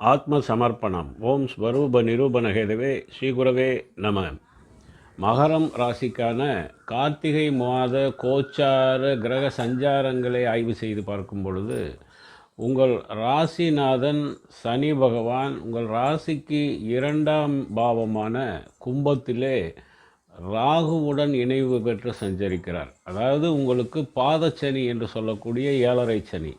ஆத்ம சமர்ப்பணம் ஓம் ஸ்வரூப நிரூபண ஹேதவே ஸ்ரீகுரவே நம. மகரம் ராசிக்கான கார்த்திகை மாத கோச்சார கிரக சஞ்சாரங்களை ஆய்வு செய்து பார்க்கும் பொழுது உங்கள் ராசிநாதன் சனி பகவான் உங்கள் ராசிக்கு இரண்டாம் பாவமான கும்பத்திலே ராகுவுடன் இணைவு பெற்று சஞ்சரிக்கிறார். அதாவது உங்களுக்கு பாதச்சனி என்று சொல்லக்கூடிய ஏழரை சனி.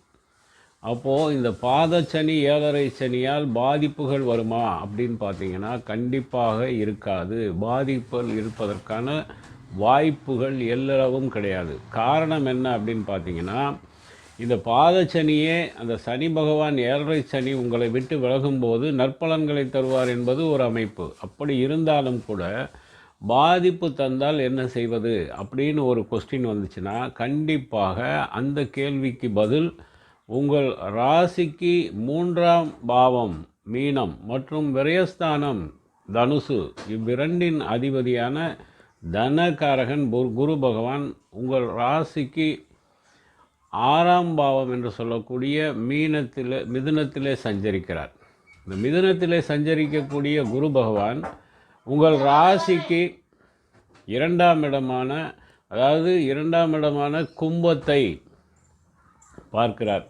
அப்போது இந்த பாதச்சனி ஏழரை சனியால் பாதிப்புகள் வருமா அப்படின்னு பார்த்தீங்கன்னா கண்டிப்பாக இருக்காது. பாதிப்புகள் இருப்பதற்கான வாய்ப்புகள் எல்லளவும் கிடையாது. காரணம் என்ன அப்படின்னு பார்த்தீங்கன்னா இந்த பாதச்சனியே அந்த சனி பகவான் ஏழரை சனி உங்களை விட்டு விலகும்போது நற்பலன்களை தருவார் என்பது ஒரு அமைப்பு. அப்படி இருந்தாலும் கூட பாதிப்பு தந்தால் என்ன செய்வது அப்படின்னு ஒரு கொஸ்டின் வந்துச்சுன்னா கண்டிப்பாக அந்த கேள்விக்கு பதில் உங்கள் ராசிக்கு மூன்றாம் பாவம் மீனம் மற்றும் விரயஸ்தானம் தனுசு. இவ்விரண்டின் அதிபதியான தனகாரகன் குரு பகவான் உங்கள் ராசிக்கு ஆறாம் பாவம் என்று சொல்லக்கூடிய மீனத்தில் மிதுனத்திலே சஞ்சரிக்கிறார். இந்த மிதுனத்திலே சஞ்சரிக்கக்கூடிய குரு பகவான் உங்கள் ராசிக்கு இரண்டாம் இடமான அதாவது இரண்டாம் இடமான கும்பத்தை பார்க்கிறார்.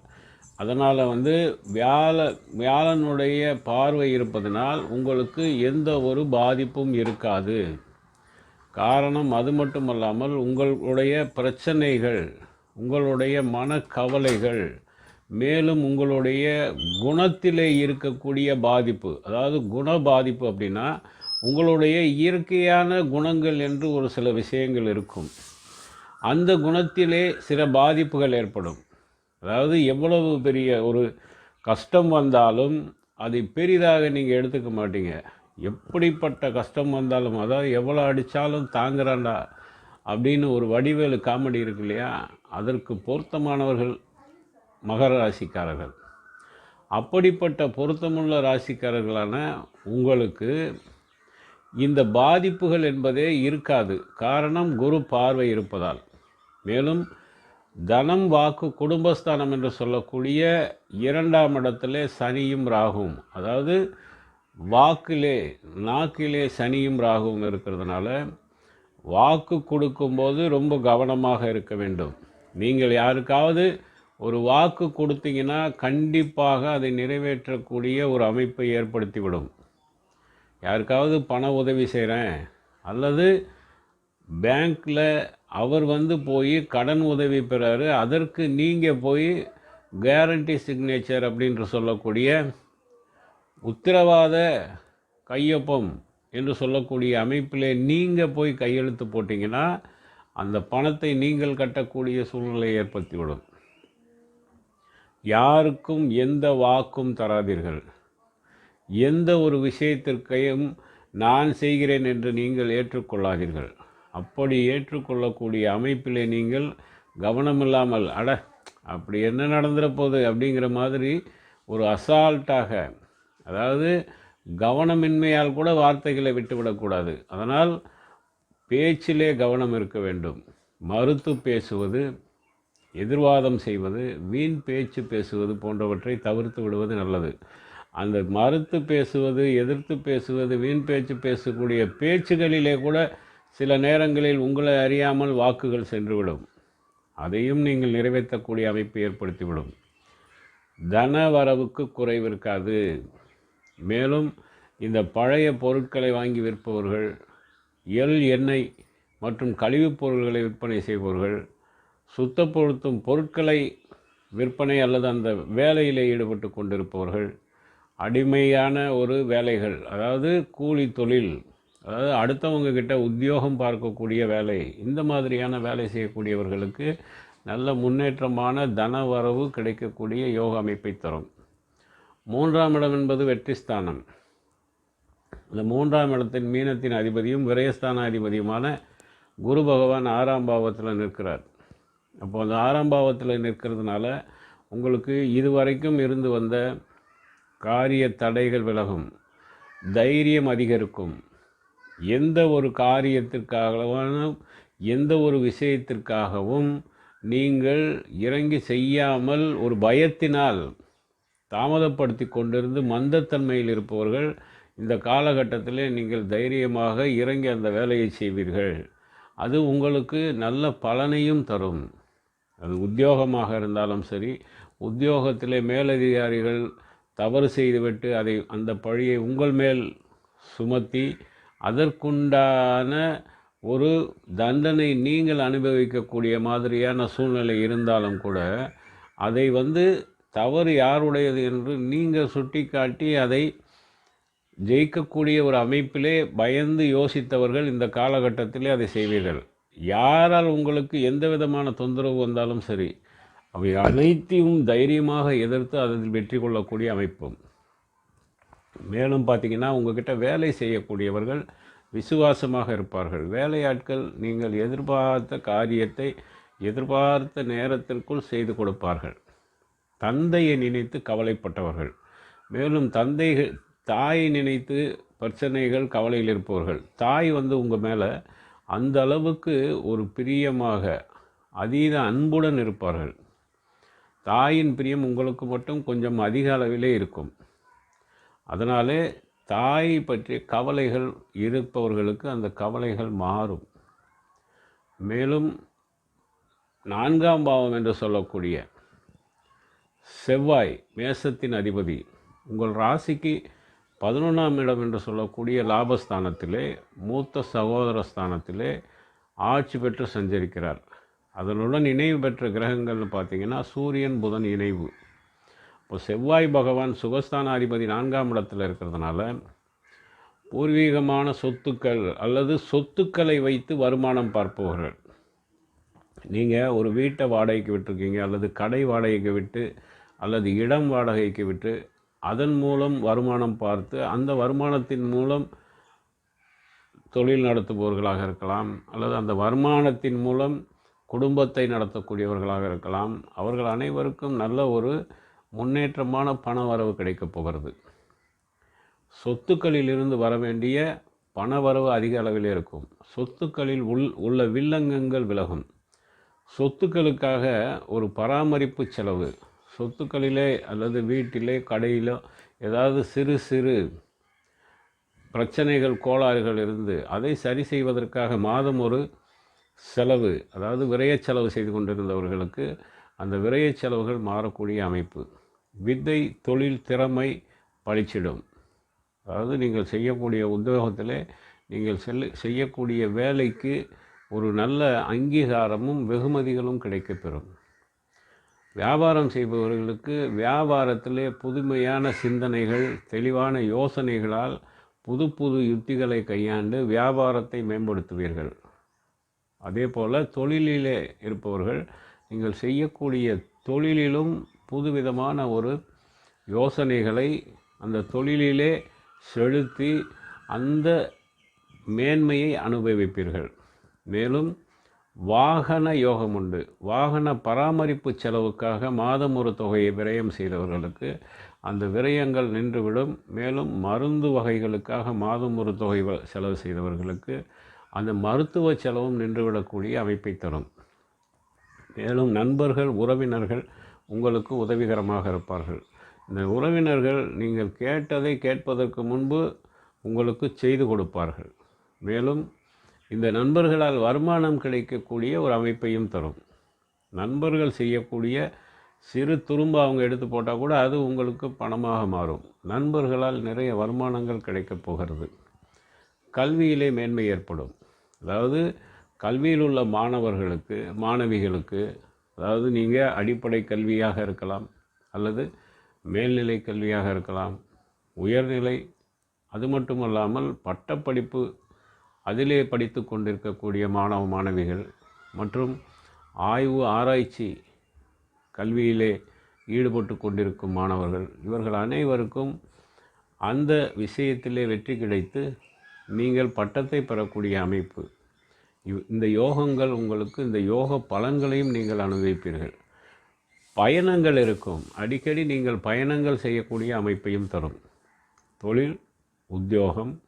அதனால் வந்து வியாழ வியாழனுடைய பார்வை இருப்பதனால் உங்களுக்கு எந்த ஒரு பாதிப்பும் இருக்காது. காரணம் அது மட்டுமல்லாமல் உங்களுடைய பிரச்சனைகள் உங்களுடைய மனக்கவலைகள் மேலும் உங்களுடைய குணத்திலே இருக்கக்கூடிய பாதிப்பு. அதாவது குண பாதிப்பு அப்படின்னா உங்களுடைய இயற்கையான குணங்கள் என்று ஒரு சில விஷயங்கள் இருக்கும். அந்த குணத்திலே சில பாதிப்புகள் ஏற்படும். அதாவது எவ்வளவு பெரிய ஒரு கஷ்டம் வந்தாலும் அதை பெரிதாக நீங்கள் எடுத்துக்க மாட்டீங்க. எப்படிப்பட்ட கஷ்டம் வந்தாலும் அதாவது எவ்வளோ அடித்தாலும் தாங்குறாண்டா அப்படின்னு ஒரு வடிவேலு காமெடி இருக்கு இல்லையா? அதற்கு பொருத்தமானவர்கள் மகர ராசிக்காரர்கள் அப்படிப்பட்ட பொருத்தமுள்ள ராசிக்காரர்களான உங்களுக்கு இந்த பாதிப்புகள் என்பதே இருக்காது. காரணம் குரு பார்வை இருப்பதால். மேலும் தனம் வாக்கு குடும்பஸ்தானம் என்று சொல்லக்கூடிய இரண்டாம் இடத்துல சனியும் ராகுவும். அதாவது வாக்கிலே நாக்கிலே சனியும் ராகுவும் இருக்கிறதுனால வாக்கு கொடுக்கும்போது ரொம்ப கவனமாக இருக்க வேண்டும். நீங்கள் யாருக்காவது ஒரு வாக்கு கொடுத்தீங்கன்னா கண்டிப்பாக அதை நிறைவேற்றக்கூடிய ஒரு அமைப்பை ஏற்படுத்திவிடும். யாருக்காவது பண உதவி செய்கிறேன் அல்லது பேங்க்கில் அவர் வந்து போய் கடன் உதவி பெறாரு. அதற்கு நீங்கள் போய் கேரண்டி சிக்னேச்சர் அப்படின்று சொல்லக்கூடிய உத்தரவாத கையொப்பம் என்று சொல்லக்கூடிய அமைப்பில் நீங்கள் போய் கையெழுத்து போட்டிங்கன்னா அந்த பணத்தை நீங்கள் கட்டக்கூடிய சூழ்நிலை ஏற்படுத்திவிடும் யாருக்கும் எந்த வாக்கும் தராதீர்கள். எந்த ஒரு விஷயத்திற்கையும் நான் செய்கிறேன் என்று நீங்கள் ஏற்றுக்கொள்ளாதீர்கள். அப்படி ஏற்றுக்கொள்ளக்கூடிய அமைப்பிலே நீங்கள் கவனமில்லாமல் அட அப்படி என்ன நடந்துட போகுது அப்படிங்கிற மாதிரி ஒரு அசால்ட்டாக அதாவது கவனமின்மையால் கூட வார்த்தைகளை விட்டுவிடக்கூடாது அதனால் பேச்சிலே கவனம் இருக்க வேண்டும். மறுத்து பேசுவது எதிர்வாதம் செய்வது வீண் பேச்சு பேசுவது போன்றவற்றை தவிர்த்து விடுவது நல்லது. அந்த மறுத்து பேசுவது எதிர்த்து பேசுவது வீண் பேச்சு பேசக்கூடிய பேச்சுகளிலே கூட சில நேரங்களில் உங்களை அறியாமல் வாக்குகள் சென்றுவிடும். அதையும் நீங்கள் நிறைவேற்றக்கூடிய அமைப்பு ஏற்படுத்திவிடும். தன வரவுக்கு குறைவு இருக்காது. மேலும் இந்த பழைய பொருட்களை வாங்கி விற்பவர்கள் எள் எண்ணெய் மற்றும் கழிவுப் பொருட்களை விற்பனை செய்பவர்கள் சுத்தப்படுத்தும் பொருட்களை விற்பனை அல்லது அந்த வேலையில் ஈடுபட்டு கொண்டிருப்பவர்கள் அடிமையான ஒரு வேலைகள் அதாவது கூலி தொழில் அதாவது அடுத்தவங்க கிட்ட உத்தியோகம் பார்க்கக்கூடிய வேலை இந்த மாதிரியான வேலை செய்யக்கூடியவர்களுக்கு நல்ல முன்னேற்றமான தன வரவு கிடைக்கக்கூடிய யோக அமைப்பை தரும். மூன்றாம் இடம் என்பது வெற்றி ஸ்தானம். இந்த மூன்றாம் இடத்தின் மீனத்தின் அதிபதியும் விரயஸ்தான அதிபதியுமான குரு பகவான் ஆறாம் பாவத்தில் நிற்கிறார். அப்போ அந்த ஆறாம் பாவத்தில் நிற்கிறதுனால உங்களுக்கு இதுவரைக்கும் இருந்து வந்த காரிய தடைகள் விலகும் தைரியம் அதிகரிக்கும். எந்த ஒரு காரியத்திற்காகவும் எந்த ஒரு விஷயத்திற்காகவும் நீங்கள் இறங்கி செய்யாமல் ஒரு பயத்தினால் தாமதப்படுத்தி கொண்டிருந்து மந்தத்தன்மையில் இருப்பவர்கள் இந்த காலகட்டத்தில் நீங்கள் தைரியமாக இறங்கி அந்த வேலையை செய்வீர்கள். அது உங்களுக்கு நல்ல பலனையும் தரும். அது உத்தியோகமாக இருந்தாலும் சரி உத்தியோகத்தில் மேலதிகாரிகள் தவறு செய்துவிட்டு அதை அந்த பழியை உங்கள் மேல் சுமத்தி அதற்குண்டான ஒரு தண்டனை நீங்கள் அனுபவிக்கக்கூடிய மாதிரியான சூழ்நிலை இருந்தாலும் கூட அதை வந்து தவறு யாருடையது என்று நீங்கள் சுட்டிக்காட்டி அதை ஜெயிக்கக்கூடிய ஒரு அமைப்பிலே பயந்து யோசித்தவர்கள் இந்த காலகட்டத்திலே அதை செய்வீர்கள். யாரால் உங்களுக்கு எந்த விதமான தொந்தரவு வந்தாலும் சரி அவை அனைத்தையும் தைரியமாக எதிர்த்து அதில் வெற்றி கொள்ளக்கூடிய அமைப்பும். மேலும் பார்த்தீங்கன்னா உங்ககிட்ட வேலை செய்யக்கூடியவர்கள் விசுவாசமாக இருப்பார்கள். வேலையாட்கள் நீங்கள் எதிர்பார்த்த காரியத்தை எதிர்பார்த்த நேரத்திற்குள் செய்து கொடுப்பார்கள். தந்தையை நினைத்து கவலைப்பட்டவர்கள். மேலும் தந்தை தாயை நினைத்து பிரச்சனைகள் கவலையில் இருப்பவர்கள். தாய் வந்து உங்கள் மேலே அந்த அளவுக்கு ஒரு பிரியமாக அதீத அன்புடன் இருப்பார்கள். தாயின் பிரியம் உங்களுக்கு மட்டும் கொஞ்சம் அதிக அளவிலே இருக்கும். அதனாலே தாய் பற்றிய கவலைகள் இருப்பவர்களுக்கு அந்த கவலைகள் மாறும். மேலும் நான்காம் பாவம் என்று சொல்லக்கூடிய செவ்வாய் மேசத்தின் அதிபதி உங்கள் ராசிக்கு பதினொன்றாம் இடம் என்று சொல்லக்கூடிய லாபஸ்தானத்திலே மூத்த சகோதர ஸ்தானத்திலே ஆட்சி பெற்று சஞ்சரிக்கிறார். அதனுடன் இணைவு பெற்ற கிரகங்கள்னு பார்த்தீங்கன்னா சூரியன் புதன் இணைவு. இப்போ செவ்வாய் பகவான் சுகஸ்தான அதிபதி நான்காம் இடத்தில் இருக்கிறதுனால பூர்வீகமான சொத்துக்கள் அல்லது சொத்துக்களை வைத்து வருமானம் பார்ப்பவர்கள். நீங்கள் ஒரு வீட்டை வாடகைக்கு விட்டுருக்கீங்க அல்லது கடை வாடகைக்கு விட்டு அல்லது இடம் வாடகைக்கு விட்டு அதன் மூலம் வருமானம் பார்த்து அந்த வருமானத்தின் மூலம் தொழில் நடத்துபவர்களாக இருக்கலாம் அல்லது அந்த வருமானத்தின் மூலம் குடும்பத்தை நடத்தக்கூடியவர்களாக இருக்கலாம். அவர்கள் அனைவருக்கும் நல்ல ஒரு முன்னேற்றமான பண வரவு கிடைக்கப் போகிறது. சொத்துக்களிலிருந்து வர வேண்டிய பண வரவு அதிக அளவில் இருக்கும். சொத்துக்களில் உள் உள்ள வில்லங்கங்கள் விலகும். சொத்துக்களுக்காக ஒரு பராமரிப்பு செலவு. சொத்துக்களிலே அல்லது வீட்டிலே கடையிலோ ஏதாவது சிறு சிறு பிரச்சனைகள் கோளாறுகள் இருந்து அதை சரி செய்வதற்காக மாதம் ஒரு செலவு அதாவது விரய செலவு செய்து கொண்டிருந்தவர்களுக்கு அந்த விரய செலவுகள் மாறக்கூடிய அமைப்பு. வித்தை தொழில் திறமை பழிச்சிடும். அதாவது நீங்கள் செய்யக்கூடிய உத்தியோகத்தில் நீங்கள் செல்ல செய்யக்கூடிய வேலைக்கு ஒரு நல்ல அங்கீகாரமும் வெகுமதிகளும் கிடைக்கப்பெறும். வியாபாரம் செய்பவர்களுக்கு வியாபாரத்திலே புதுமையான சிந்தனைகள் தெளிவான யோசனைகளால் புது புது யுத்திகளை கையாண்டு வியாபாரத்தை மேம்படுத்துவீர்கள். அதே போல் தொழிலிலே இருப்பவர்கள் நீங்கள் செய்யக்கூடிய தொழிலிலும் புதுவிதமான ஒரு யோசனைகளை அந்த தொழிலிலே செலுத்தி அந்த மேன்மையை அனுபவிப்பீர்கள். மேலும் வாகன யோகம் உண்டு. வாகன பராமரிப்பு செலவுக்காக மாதம் ஒரு தொகையை விரயம் செய்தவர்களுக்கு அந்த விரயங்கள் நின்றுவிடும். மேலும் மருந்து வகைகளுக்காக மாதம் ஒரு தொகை செலவு செய்தவர்களுக்கு அந்த மருத்துவ செலவும் நின்றுவிடக்கூடிய அமைப்பை தரும். மேலும் நண்பர்கள் உறவினர்கள் உங்களுக்கு உதவிகரமாக இருப்பார்கள். இந்த உறவினர்கள் நீங்கள் கேட்டதை கேட்பதற்கு முன்பு உங்களுக்கு செய்து கொடுப்பார்கள். மேலும் இந்த நண்பர்களால் வருமானம் கிடைக்கக்கூடிய ஒரு அமைப்பையும் தரும். நண்பர்கள் செய்யக்கூடிய சிறு துரும்ப அவங்க எடுத்து போட்டால் கூட அது உங்களுக்கு பணமாக மாறும். நண்பர்களால் நிறைய வருமானங்கள் கிடைக்கப் போகிறது. கல்வியிலே மேன்மை ஏற்படும். அதாவது கல்வியில் உள்ள மாணவர்களுக்கு மாணவிகளுக்கு அதாவது நீங்கள் அடிப்படை கல்வியாக இருக்கலாம் அல்லது மேல்நிலை கல்வியாக இருக்கலாம் உயர்நிலை அது மட்டுமல்லாமல் பட்டப்படிப்பு அதிலே படித்து கொண்டிருக்கக்கூடிய மாணவ மாணவிகள் மற்றும் ஆய்வு ஆராய்ச்சி கல்வியிலே ஈடுபட்டு கொண்டிருக்கும் மாணவர்கள் இவர்கள் அனைவருக்கும் அந்த விஷயத்திலே வெற்றி கிடைத்து நீங்கள் பட்டத்தை பெறக்கூடிய அமைப்பு இந்த யோகங்கள் உங்களுக்கு இந்த யோக பலன்களையும் நீங்கள் அனுபவிப்பீர்கள். பயணங்கள் இருக்கும். அடிக்கடி நீங்கள் பயணங்கள் செய்யக்கூடிய அமைப்பையும் தரும். தொழில் உத்தியோகம்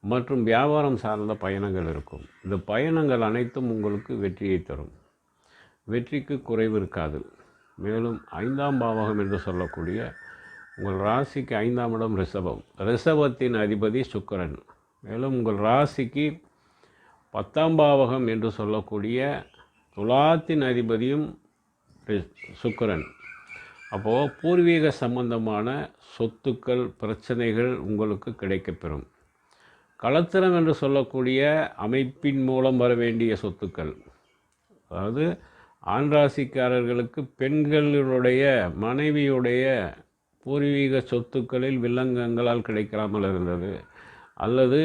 மற்றும் வியாபாரம் சார்ந்த பயணங்கள் இருக்கும். இந்த பயணங்கள் அனைத்தும் உங்களுக்கு வெற்றியை தரும். வெற்றிக்கு குறைவு இருக்காது. மேலும் ஐந்தாம் பாவகம் என்று சொல்லக்கூடிய உங்கள் ராசிக்கு ஐந்தாம் இடம் ரிஷபம். ரிஷபத்தின் அதிபதி சுக்கரன். மேலும் உங்கள் ராசிக்கு பத்தாம் பாவகம் என்று சொல்லக்கூடிய துலாத்தின் அதிபதியும் சுக்கரன். அப்போது பூர்வீக சம்பந்தமான சொத்துக்கள் பிரச்சனைகள் உங்களுக்கு கிடைக்கப்பெறும். களத்திரம் என்று சொல்லக்கூடிய அமைப்பின் மூலம் வர வேண்டிய சொத்துக்கள். அதாவது ஆண் ராசிக்காரர்களுக்கு பெண்களுடைய மனைவியுடைய பூர்வீக சொத்துக்களில் வில்லங்கங்களால் கிடைக்காமல் இருந்தது. அல்லது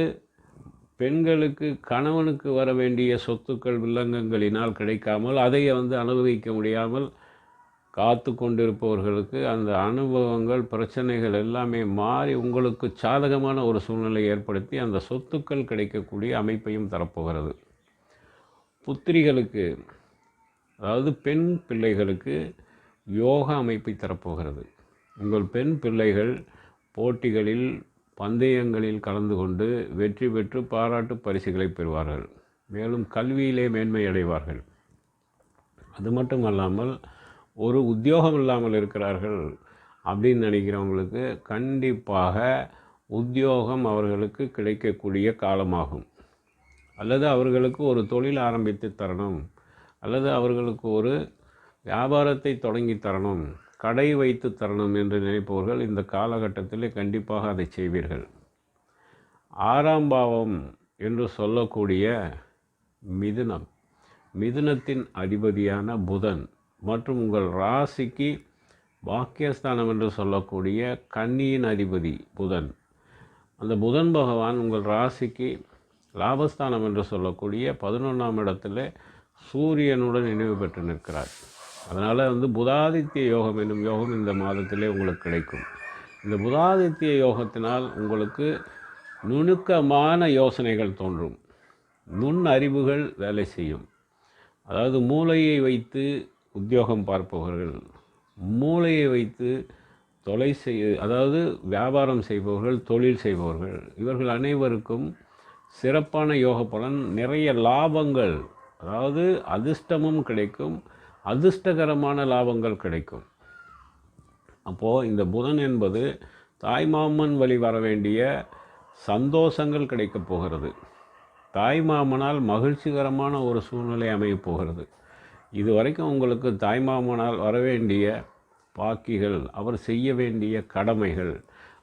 பெண்களுக்கு கணவனுக்கு வர வேண்டிய சொத்துக்கள் வில்லங்கங்களினால் கிடைக்காமல் அதை வந்து அனுபவிக்க முடியாமல் காத்து கொண்டிருப்பவர்களுக்கு அந்த அனுபவங்கள் பிரச்சனைகள் எல்லாமே மாறி உங்களுக்கு சாதகமான ஒரு சூழ்நிலை ஏற்படுத்தி அந்த சொத்துக்கள் கிடைக்கக்கூடிய அமைப்பையும் தரப்போகிறது. புத்திரிகளுக்கு அதாவது பெண் பிள்ளைகளுக்கு யோகா அமைப்பை தரப்போகிறது. உங்கள் பெண் பிள்ளைகள் போட்டிகளில் பந்தயங்களில் கலந்து கொண்டு வெற்றி பெற்று பாராட்டு பரிசுகளை பெறுவார்கள். மேலும் கல்வியிலே மேன்மை அடைவார்கள். அது மட்டும் அல்லாமல் ஒரு உத்தியோகம் இல்லாமல் இருக்கிறார்கள் அப்படின்னு நினைக்கிறவங்களுக்கு கண்டிப்பாக உத்தியோகம் அவர்களுக்கு கிடைக்கக்கூடிய காலமாகும். அல்லது அவர்களுக்கு ஒரு தொழில் ஆரம்பித்து தரணும். அல்லது அவர்களுக்கு ஒரு வியாபாரத்தை தொடங்கி தரணும். கடை வைத்து தரணும் என்று நினைப்பவர்கள் இந்த காலகட்டத்தில் கண்டிப்பாக அதை செய்வீர்கள். ஆறாம் பாவம் என்று சொல்லக்கூடிய மிதுனம். மிதுனத்தின் அதிபதியான புதன் மற்றும் உங்கள் ராசிக்கு பாக்கியஸ்தானம் என்று சொல்லக்கூடிய கன்னியின் அதிபதி புதன். அந்த புதன் பகவான் உங்கள் ராசிக்கு லாபஸ்தானம் என்று சொல்லக்கூடிய பதினொன்றாம் இடத்தில் சூரியனுடன் நினைவு பெற்று நிற்கிறார். அதனால் வந்து புதாதித்ய யோகம் என்னும் யோகம் இந்த மாதத்திலே உங்களுக்கு கிடைக்கும். இந்த புதாதித்ய யோகத்தினால் உங்களுக்கு நுணுக்கமான யோசனைகள் தோன்றும். நுண் அறிவுகள் வேலை செய்யும். அதாவது மூளையை வைத்து உத்தியோகம் பார்ப்பவர்கள் மூளையை வைத்து தொலை செய் அதாவது வியாபாரம் செய்பவர்கள் தொழில் செய்பவர்கள் இவர்கள் அனைவருக்கும் சிறப்பான யோக பலன் நிறைய லாபங்கள் அதாவது அதிர்ஷ்டமும் கிடைக்கும். அதிர்ஷ்டகரமான லாபங்கள் கிடைக்கும். அப்போது இந்த புதன் என்பது தாய்மாமன் வழி வர வேண்டிய சந்தோஷங்கள் கிடைக்கப் போகிறது. தாய்மாமனால் மகிழ்ச்சிகரமான ஒரு சூழ்நிலை அமையப் போகிறது. இது வரைக்கும் உங்களுக்கு தாய்மாமனால் வர வேண்டிய பாக்கிகள் அவர் செய்ய வேண்டிய கடமைகள்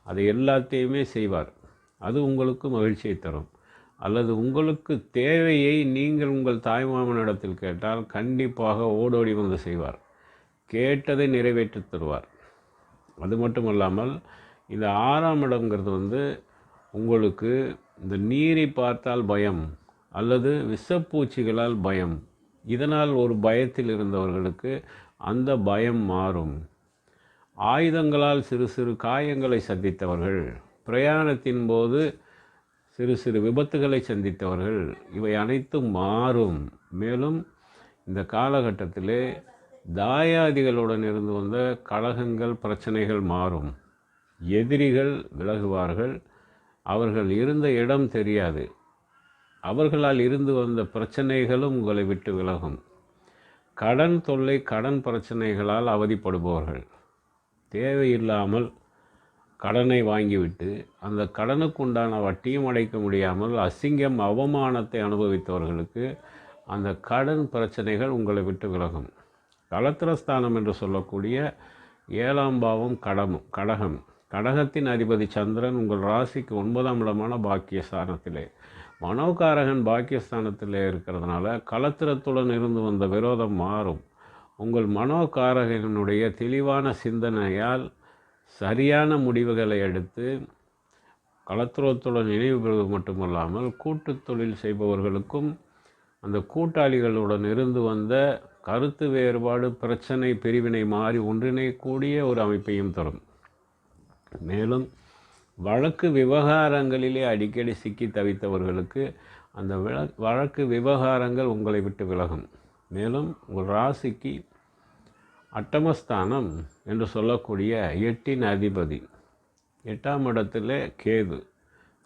அதை எல்லாத்தையுமே செய்வார். அது உங்களுக்கு மகிழ்ச்சியை தரும். அல்லது உங்களுக்கு தேவையை நீங்கள் உங்கள் தாய்மாமனிடத்தில் கேட்டால் கண்டிப்பாக ஓடோடி வந்து செய்வார். கேட்டதை நிறைவேற்றி தருவார். அது மட்டும் இல்லாமல் இந்த ஆறாம் இடம்ங்கிறது வந்து உங்களுக்கு இந்த நீரை பார்த்தால் பயம் அல்லது விஷப்பூச்சிகளால் பயம். இதனால் ஒரு பயத்தில் இருந்தவர்களுக்கு அந்த பயம் மாறும். ஆயுதங்களால் சிறு சிறு காயங்களை சந்தித்தவர்கள் பிரயாணத்தின் போது சிறு சிறு விபத்துகளை சந்தித்தவர்கள் இவை அனைத்தும் மாறும். மேலும் இந்த காலகட்டத்திலே தாயாதிகளுடன் இருந்து வந்த கழகங்கள் பிரச்சனைகள் மாறும். எதிரிகள் விலகுவார்கள். அவர்கள் இருந்த இடம் தெரியாது. அவர்களால் இருந்து வந்த பிரச்சனைகளும் உங்களை விட்டு விலகும். கடன் தொல்லை கடன் பிரச்சனைகளால் அவதிப்படுபவர்கள். தேவையில்லாமல் கடனை வாங்கிவிட்டு அந்த கடனுக்குண்டான வட்டியும் அடைக்க முடியாமல் அசிங்கம் அவமானத்தை அனுபவித்தவர்களுக்கு அந்த கடன் பிரச்சனைகள் உங்களை விட்டு விலகும். கலத்திரஸ்தானம் என்று சொல்லக்கூடிய ஏழாம் பாவம் கடமும் கடகம். கடகத்தின் அதிபதி சந்திரன் உங்கள் ராசிக்கு ஒன்பதாம் இடமான பாக்கியஸ்தானத்திலே. மனோகாரகன் பாக்கியஸ்தானத்திலே இருக்கிறதுனால களத்திரத்துடன் இருந்து வந்த விரோதம் மாறும். உங்கள் மனோகாரகனுடைய தெளிவான சிந்தனையால் சரியான முடிவுகளை எடுத்து களத்துறத்துடன் நினைவு பெறுவது மட்டுமல்லாமல் கூட்டு தொழில் செய்பவர்களுக்கும் அந்த கூட்டாளிகளுடன் இருந்து வந்த கருத்து வேறுபாடு பிரச்சனை பிரிவினை மாறி ஒன்றிணையக்கூடிய ஒரு அமைப்பையும் தரும். மேலும் வழக்கு விவகாரங்களிலே அடிக்கடி சிக்கி தவித்தவர்களுக்கு அந்த விழ- வழக்கு விவகாரங்கள் உங்களை விட்டு விலகும். மேலும் உங்கள் ராசிக்கு அட்டமஸ்தானம் என்று சொல்லக்கூடிய எட்டின் அதிபதி. எட்டாம் இடத்தில் கேது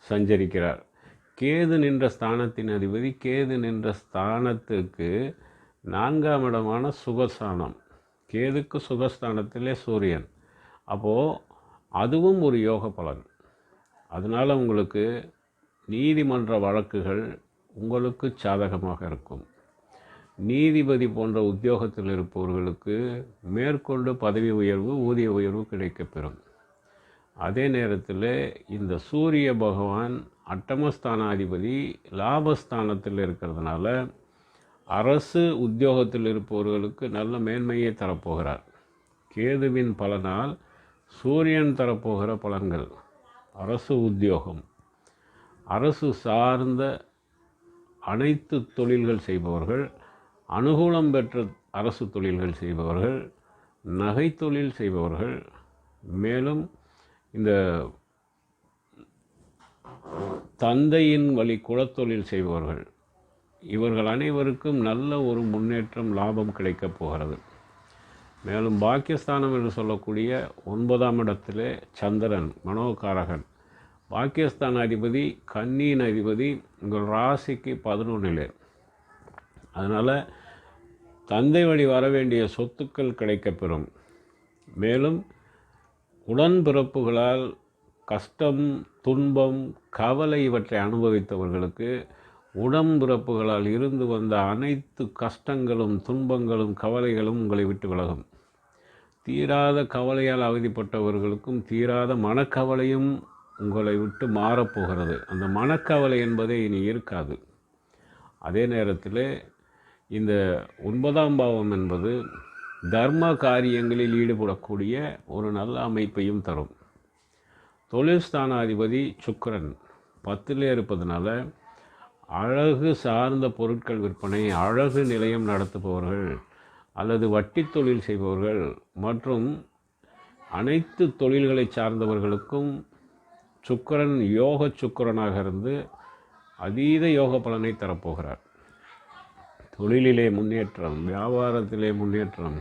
சஞ்சரிக்கிறார். கேது நின்ற ஸ்தானத்தின் அதிபதி கேது நின்ற ஸ்தானத்துக்கு நான்காம் இடமான சுகஸ்தானம். கேதுக்கு சுகஸ்தானத்திலே சூரியன். அப்போது அதுவும் ஒரு யோக பலன். அதனால் உங்களுக்கு நீதிமன்ற வழக்குகள் உங்களுக்கு சாதகமாக இருக்கும். நீதிபதி போன்ற உத்தியோகத்தில் இருப்பவர்களுக்கு மேற்கொண்டு பதவி உயர்வு ஊதிய உயர்வு கிடைக்கப்பெறும். அதே நேரத்தில் இந்த சூரிய பகவான் அட்டமஸ்தானாதிபதி லாபஸ்தானத்தில் இருக்கிறதுனால அரசு உத்தியோகத்தில் இருப்பவர்களுக்கு நல்ல மேன்மையை தரப்போகிறார். கேதுவின் பலனால் சூரியன் தரப்போகிற பலன்கள் அரசு உத்தியோகம். அரசு சார்ந்த அனைத்து தொழில்கள் செய்பவர்கள் அனுகூலம் பெற்ற அரசு தொழில்கள் செய்பவர்கள் நகை தொழில் செய்பவர்கள் மேலும் இந்த தந்தையின் வழி குலத்தொழில் செய்பவர்கள். இவர்கள் அனைவருக்கும் நல்ல ஒரு முன்னேற்றம் லாபம் கிடைக்கப் போகிறது. மேலும் பாக்கியஸ்தானம் என்று சொல்லக்கூடிய ஒன்பதாம் இடத்திலே சந்திரன் மனோகாரகன். பாகிஸ்தான் அதிபதி கன்னியின் அதிபதி உங்கள் ராசிக்கு பதினொன்றிலே அதனால் தந்தை வழி வர வேண்டிய சொத்துக்கள் கிடைக்கப்பெறும். மேலும் உடன்பிறப்புகளால் கஷ்டம் துன்பம் கவலை இவற்றை அனுபவித்தவர்களுக்கு உடம்பிறப்புகளால் இருந்து வந்த அனைத்து கஷ்டங்களும் துன்பங்களும் கவலைகளும் உங்களை விட்டு விலகும். தீராத கவலையால் அவதிப்பட்டவர்களுக்கும் தீராத மனக்கவலையும் உங்களை விட்டு மாறப்போகிறது. அந்த மனக்கவலை என்பதே இனி இருக்காது. அதே நேரத்தில் இந்த ஒன்பதாம் பாவம் என்பது தர்ம காரியங்களில் ஈடுபடக்கூடிய ஒரு நல்ல அமைப்பையும் தரும். தொழில் ஸ்தானாதிபதி சுக்கரன் பத்தில் இருப்பதனால அழகு சார்ந்த பொருட்கள் விற்பனை அழகு நிலையம் நடத்துபவர்கள் அல்லது வட்டி தொழில் செய்பவர்கள் மற்றும் அனைத்து தொழில்களை சார்ந்தவர்களுக்கும் சுக்கரன் யோக சுக்கரனாக இருந்து அதீத யோக பலனை தரப்போகிறார். தொழிலிலே முன்னேற்றம் வியாபாரத்திலே முன்னேற்றம்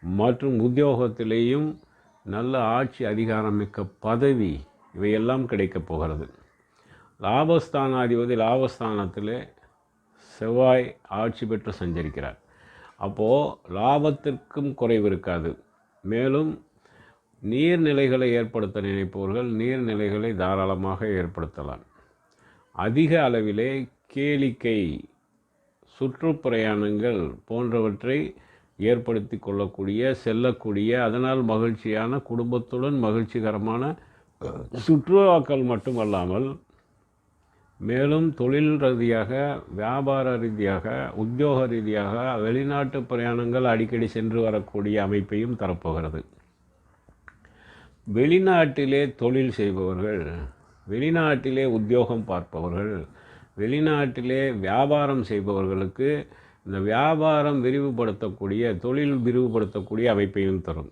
மற்றும் உத்தியோகத்திலேயும் நல்ல ஆட்சி அதிகாரம் மிக்க பதவி இவையெல்லாம் கிடைக்கப் போகிறது. லாபஸ்தானாதிபதி லாபஸ்தானத்தில் செவ்வாய் ஆட்சி பெற்று சஞ்சரிக்கிறார். அப்போது லாபத்திற்கும் குறைவு இருக்காது. மேலும் நீர்நிலைகளை ஏற்படுத்த நினைப்பவர்கள் நீர்நிலைகளை தாராளமாக ஏற்படுத்தலாம். அதிக அளவிலே கேளிக்கை சுற்றுப்பிரயாணங்கள் போன்றவற்றை ஏற்படுத்தி கொள்ளக்கூடிய செல்லக்கூடிய அதனால் மகிழ்ச்சியான குடும்பத்துடன் மகிழ்ச்சிகரமான சுற்றுலாக்கள் மட்டுமல்லாமல் மேலும் தொழில் ரீதியாக வியாபார ரீதியாக உத்தியோக ரீதியாக வெளிநாட்டு பிரயாணங்கள் அடிக்கடி சென்று வரக்கூடிய அமைப்பையும் தரப்போகிறது. வெளிநாட்டிலே தொழில் செய்பவர்கள் வெளிநாட்டிலே உத்தியோகம் பார்ப்பவர்கள் வெளிநாட்டிலே வியாபாரம் செய்பவர்களுக்கு இந்த வியாபாரம் விரிவுபடுத்தக்கூடிய தொழில் விரிவுபடுத்தக்கூடிய அமைப்பையும் தரும்.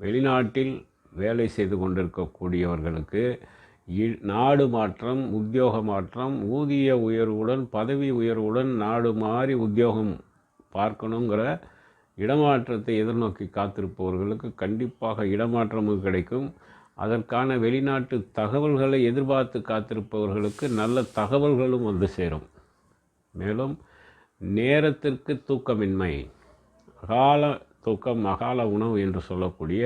வெளிநாட்டில் வேலை செய்து கொண்டிருக்கக்கூடியவர்களுக்கு நாடு மாற்றம் உத்தியோக மாற்றம் ஊதிய உயர்வுடன் பதவி உயர்வுடன் நாடு மாறி உத்தியோகம் பார்க்கணுங்கிற இடமாற்றத்தை எதிர்நோக்கி காத்திருப்பவர்களுக்கு கண்டிப்பாக இடமாற்றமும் கிடைக்கும். அதற்கான வெளிநாட்டு தகவல்களை எதிர்பார்த்து காத்திருப்பவர்களுக்கு நல்ல தகவல்களும் வந்து சேரும். மேலும் நேரத்திற்கு தூக்கமின்மை அகால தூக்கம் அகால உணவு என்று சொல்லக்கூடிய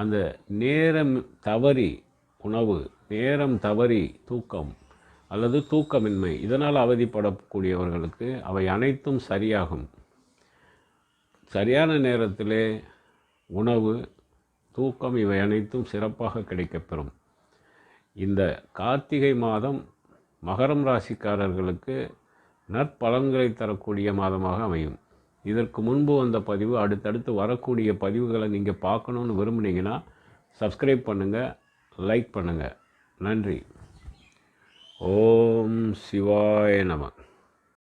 அந்த நேரம் தவறி உணவு நேரம் தவறி தூக்கம் அல்லது தூக்கமின்மை இதனால் அவதிப்படக்கூடியவர்களுக்கு அவை அனைத்தும் சரியாகும். சரியான நேரத்திலே உணவு தூக்கம் இவை அனைத்தும் சிறப்பாக கிடைக்கப்பெறும். இந்த கார்த்திகை மாதம் மகரம் ராசிக்காரர்களுக்கு நற்பலன்களை தரக்கூடிய மாதமாக அமையும். இதற்கு முன்பு வந்த பதிவு அடுத்தடுத்து வரக்கூடிய பதிவுகளை நீங்கள் பார்க்கணுன்னு விரும்புனீங்கன்னா சப்ஸ்கிரைப் பண்ணுங்கள் லைக் பண்ணுங்கள் நன்றி. ஓம் சிவாய நம.